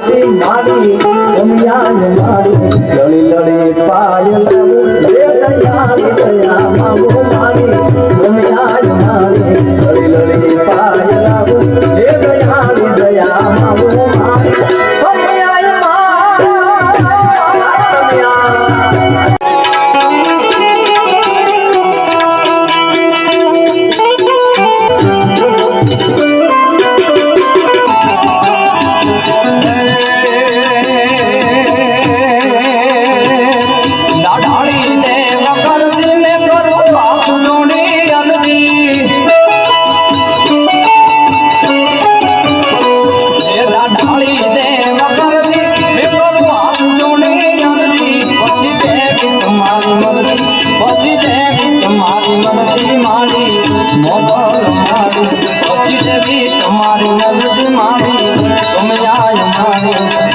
મારી રમી લડી પાય લવું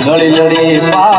લડી લડી પા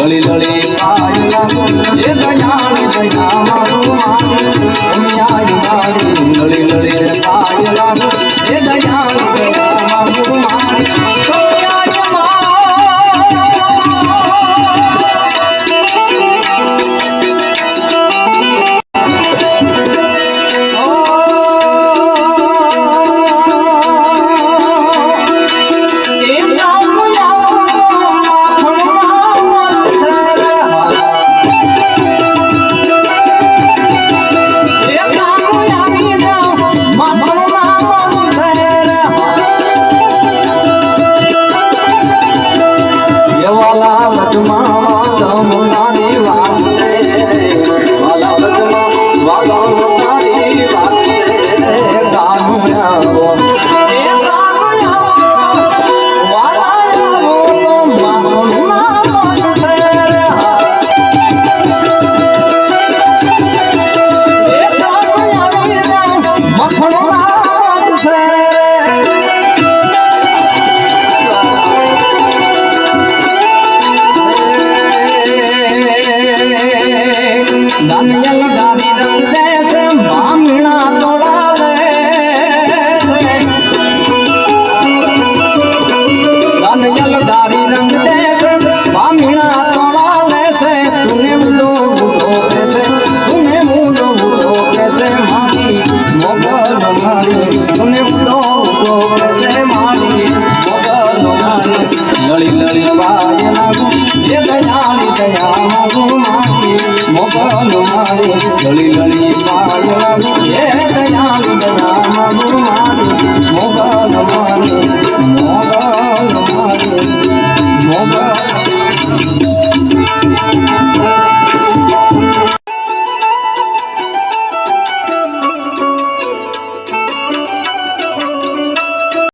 લળી લળી એ દયાળી દયા મારું માન લળી લળી પાયલા લળી લળી પાલવી હે દયાલ રામ ભગવાન મોગલ માન મોગલ માન મોગલ